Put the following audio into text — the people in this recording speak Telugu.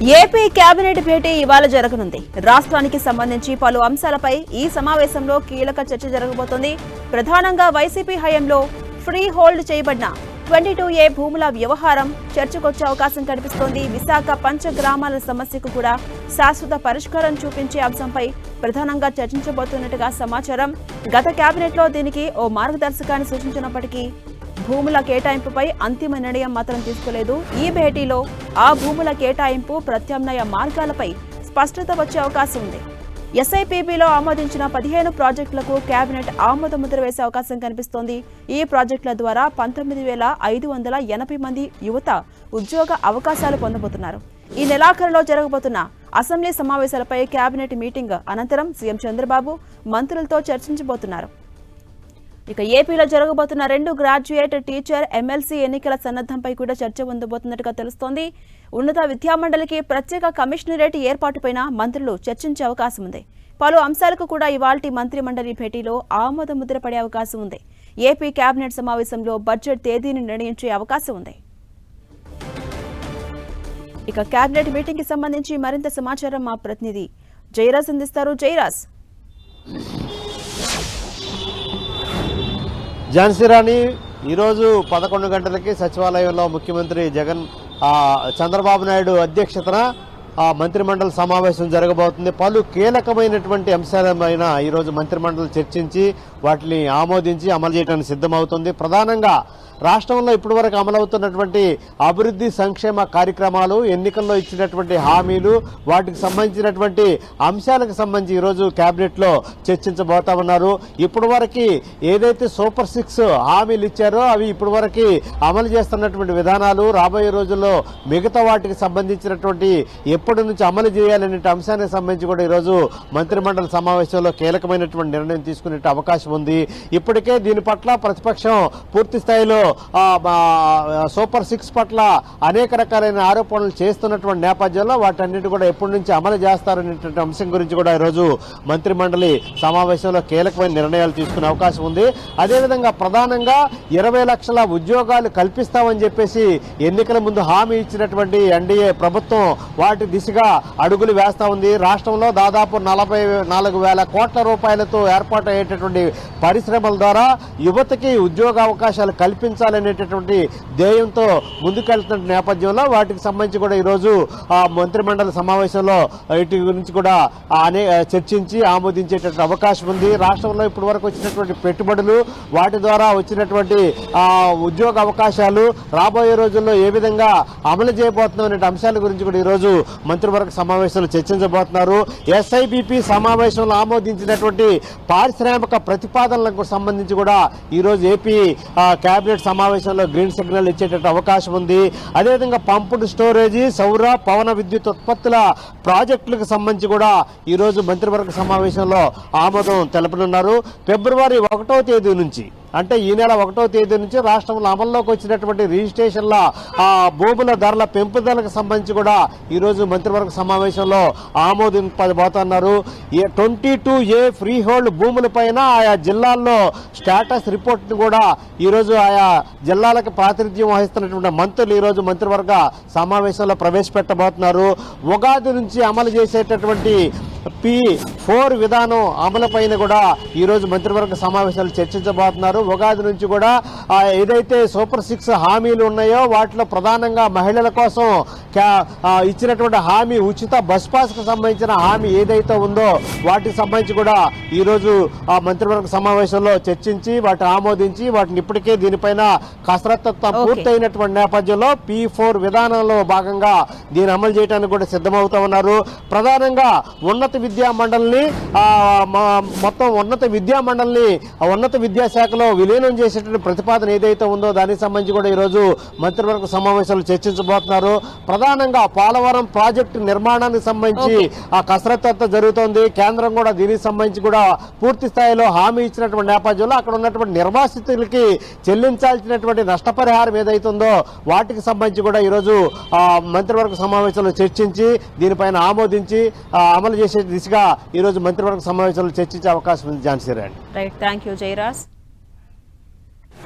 ఏపీ కేబినెట్ భేటీ ఇవాళ జరగనుంది. రాష్ట్రానికి సంబంధించి పలు అంశాలపై ఈ సమావేశంలో కీలక చర్చ జరగబోతోంది. ప్రధానంగా వైసీపీ హయాంలో ఫ్రీ హోల్డ్ చేయబడిన ట్వంటీ టూ ఏ భూముల వ్యవహారం చర్చకొచ్చే అవకాశం కనిపిస్తోంది. విశాఖ పంచగ్రామాల సమస్యకు కూడా శాశ్వత పరిష్కారం చూపించే అంశంపై ప్రధానంగా చర్చించబోతున్నట్టుగా సమాచారం. గత కేబినెట్లో దీనికి ఓ మార్గదర్శకాన్ని సూచించినప్పటికీ భూముల కేటాయింపుపై అంతిమ నిర్ణయం మాత్రం తీసుకోలేదు. ఈ భేటీలో ఆ భూముల కేటాయింపు ప్రత్యామ్నాయ మార్గాలపై స్పష్టత వచ్చే అవకాశం ఉంది. ఎస్ఐపిబిలో ఆమోదించిన పదిహేను ప్రాజెక్టులకు కేబినెట్ ఆమోద ముద్ర వేసే అవకాశం కనిపిస్తోంది. ఈ ప్రాజెక్టుల ద్వారా పంతొమ్మిది వేల ఐదు వందల ఎనభై మంది యువత ఉద్యోగ అవకాశాలు పొందబోతున్నారు. ఈ నెలాఖరులో జరగబోతున్న అసెంబ్లీ సమావేశాలపై కేబినెట్ మీటింగ్ అనంతరం సీఎం చంద్రబాబు మంత్రులతో చర్చించబోతున్నారు. ఇక ఏపీలో జరగబోతున్న రెండు గ్రాడ్యుయేట్ టీచర్ ఎమ్మెల్సీ ఎన్నికల సన్నద్ధంపై కూడా చర్చ ఉండబోతున్నట్టుగా తెలుస్తోంది. ఉన్నత విద్యామండలికి ప్రత్యేక కమిషనరేట్ ఏర్పాటుపైన మంత్రులు చర్చించే అవకాశం ఉంది. పలు అంశాలకు కూడా ఇవాల్టి మంత్రి మండలి భేటీలో ఆమోద ముద్ర పడే అవకాశం ఉంది. ఏపీ కేబినెట్ సమావేశంలో బడ్జెట్ తేదీని నిర్ణయించే అవకాశం ఉంది. ఇక కేబినెట్ మీటింగ్కి సంబంధించి మరింత సమాచారం మా ప్రతినిధి జైరాజ్ అందిస్తారు. జైరాజ్ ఝాన్సీ రాణి ఈరోజు పదకొండు గంటలకి సచివాలయంలో ముఖ్యమంత్రి జగన్ చంద్రబాబు నాయుడు అధ్యక్షతన ఆ మంత్రిమండలి సమావేశం జరగబోతుంది. పలు కీలకమైనటువంటి అంశాలపైన ఈరోజు మంత్రిమండలి చర్చించి వాటిని ఆమోదించి అమలు చేయడానికి సిద్ధమవుతుంది. ప్రధానంగా రాష్ట్రంలో ఇప్పటివరకు అమలవుతున్నటువంటి అభివృద్ధి సంక్షేమ కార్యక్రమాలు ఎన్నికల్లో ఇచ్చినటువంటి హామీలు వాటికి సంబంధించినటువంటి అంశాలకు సంబంధించి ఈరోజు క్యాబినెట్లో చర్చించబోతా ఉన్నారు. ఇప్పటివరకు ఏదైతే సూపర్ సిక్స్ హామీలు ఇచ్చారో అవి ఇప్పటివరకు అమలు చేస్తున్నటువంటి విధానాలు రాబోయే రోజుల్లో మిగతా వాటికి సంబంధించినటువంటి ఎప్పటి నుంచి అమలు చేయాలనే అంశానికి సంబంధించి కూడా ఈరోజు మంత్రిమండలి సమావేశంలో కీలకమైనటువంటి నిర్ణయం తీసుకునే అవకాశం ఉంది. ఇప్పటికే దీని పట్ల ప్రతిపక్షం పూర్తి స్థాయిలో సూపర్ సిక్స్ పట్ల అనేక రకాలైన ఆరోపణలు చేస్తున్నటువంటి నేపథ్యంలో వాటన్నిటి కూడా ఎప్పటి నుంచి అమలు చేస్తారనేటువంటి అంశం గురించి కూడా ఈరోజు మంత్రిమండలి సమావేశంలో కీలకమైన నిర్ణయాలు తీసుకునే అవకాశం ఉంది. అదేవిధంగా ప్రధానంగా ఇరవై లక్షల ఉద్యోగాలు కల్పిస్తామని చెప్పేసి ఎన్నికల ముందు హామీ ఇచ్చినటువంటి ఎన్డీఏ ప్రభుత్వం వాటి దిశగా అడుగులు వేస్తూ ఉంది. రాష్ట్రంలో దాదాపు నలభై నాలుగు వేల కోట్ల రూపాయలతో ఏర్పాటు అయ్యేటటువంటి పరిశ్రమల ద్వారా యువతకి ఉద్యోగ అవకాశాలు కల్పించాలనేటటువంటి ధ్యేయంతో ముందుకెళ్తున్న నేపథ్యంలో వాటికి సంబంధించి కూడా ఈరోజు మంత్రిమండలి సమావేశంలో వీటి గురించి కూడా అనే చర్చించి ఆమోదించేటటువంటి అవకాశం ఉంది. రాష్ట్రంలో ఇప్పటి వరకు వచ్చినటువంటి పెట్టుబడులు వాటి ద్వారా వచ్చినటువంటి ఉద్యోగ అవకాశాలు రాబోయే రోజుల్లో ఏ విధంగా అమలు చేయబోతున్నాం అనే అంశాల గురించి కూడా ఈరోజు మంత్రివర్గ సమావేశంలో చర్చించబోతున్నారు. ఎస్ఐబిపి సమావేశంలో ఆమోదించినటువంటి పారిశ్రామిక ప్రతిపాదనలకు సంబంధించి కూడా ఈరోజు ఏపీ కేబినెట్ సమావేశంలో గ్రీన్ సిగ్నల్ ఇచ్చేటట్టు అవకాశం ఉంది. అదేవిధంగా పంపుడు స్టోరేజీ సౌర పవన విద్యుత్ ఉత్పత్తుల ప్రాజెక్టులకు సంబంధించి కూడా ఈరోజు మంత్రివర్గ సమావేశంలో ఆమోదం తెలపనున్నారు. ఫిబ్రవరి ఒకటో తేదీ నుంచి అంటే ఈ నెల ఒకటో తేదీ నుంచి రాష్ట్రంలో అమల్లోకి వచ్చినటువంటి రిజిస్ట్రేషన్ల భూముల ధరల పెంపుదలకు సంబంధించి కూడా ఈరోజు మంత్రివర్గ సమావేశంలో ఆమోదింపబోతున్నారు. A twenty two A free hold భూములపైన ఆయా జిల్లాల్లో స్టేటస్ రిపోర్ట్ని కూడా ఈరోజు ఆయా జిల్లాలకు ప్రాతినిధ్యం వహిస్తున్నటువంటి మంత్రులు ఈరోజు మంత్రివర్గ సమావేశంలో ప్రవేశపెట్టబోతున్నారు. ఉగాది నుంచి అమలు చేసేటటువంటి పి ఫోర్ విధానం అమలుపైన కూడా ఈరోజు మంత్రివర్గ సమావేశాలు చర్చించబోతున్నారు ఉగాది నుంచి కూడా ఏదైతే సూపర్ సిక్స్ హామీలు ఉన్నాయో వాటిలో ప్రధానంగా మహిళల కోసం ఇచ్చినటువంటి హామీ ఉచిత బస్ పాస్కు సంబంధించిన హామీ ఏదైతే ఉందో వాటికి సంబంధించి కూడా ఈరోజు ఆ మంత్రివర్గ సమావేశంలో చర్చించి వాటిని ఆమోదించి వాటిని ఇప్పటికే దీనిపైన కసరత్తు. పూర్తయినటువంటి నేపథ్యంలో పి ఫోర్ విధానంలో భాగంగా దీన్ని అమలు చేయడానికి కూడా సిద్ధమవుతా ఉన్నారు ప్రధానంగా ఉన్నత విద్యా మండలిని మొత్తం ఉన్నత విద్యా మండలిని ఉన్నత విద్యాశాఖలో విలీనం చేసేటువంటి ప్రతిపాదన ఏదైతే ఉందో దానికి సంబంధించి కూడా ఈరోజు మంత్రివర్గ సమావేశాలు చర్చించబోతున్నారు. ప్రధానంగా పోలవరం ప్రాజెక్టు నిర్మాణానికి సంబంధించి ఆ కసరత్తు అంతా జరుగుతోంది. కేంద్రం కూడా దీనికి సంబంధించి కూడా పూర్తి స్థాయిలో హామీ ఇచ్చినటువంటి నేపథ్యంలో అక్కడ ఉన్నటువంటి నిర్వాసితులకి చెల్లించాల్సినటువంటి నష్టపరిహారం ఏదైతుందో వాటికి సంబంధించి కూడా ఈరోజు మంత్రివర్గ సమావేశంలో చర్చించి దీనిపైన ఆమోదించి అమలు చేసే దిశగా ఈరోజు మంత్రివర్గ సమావేశంలో చర్చించే అవకాశం ఉంది Jhansi Rani right thank you Jayaraj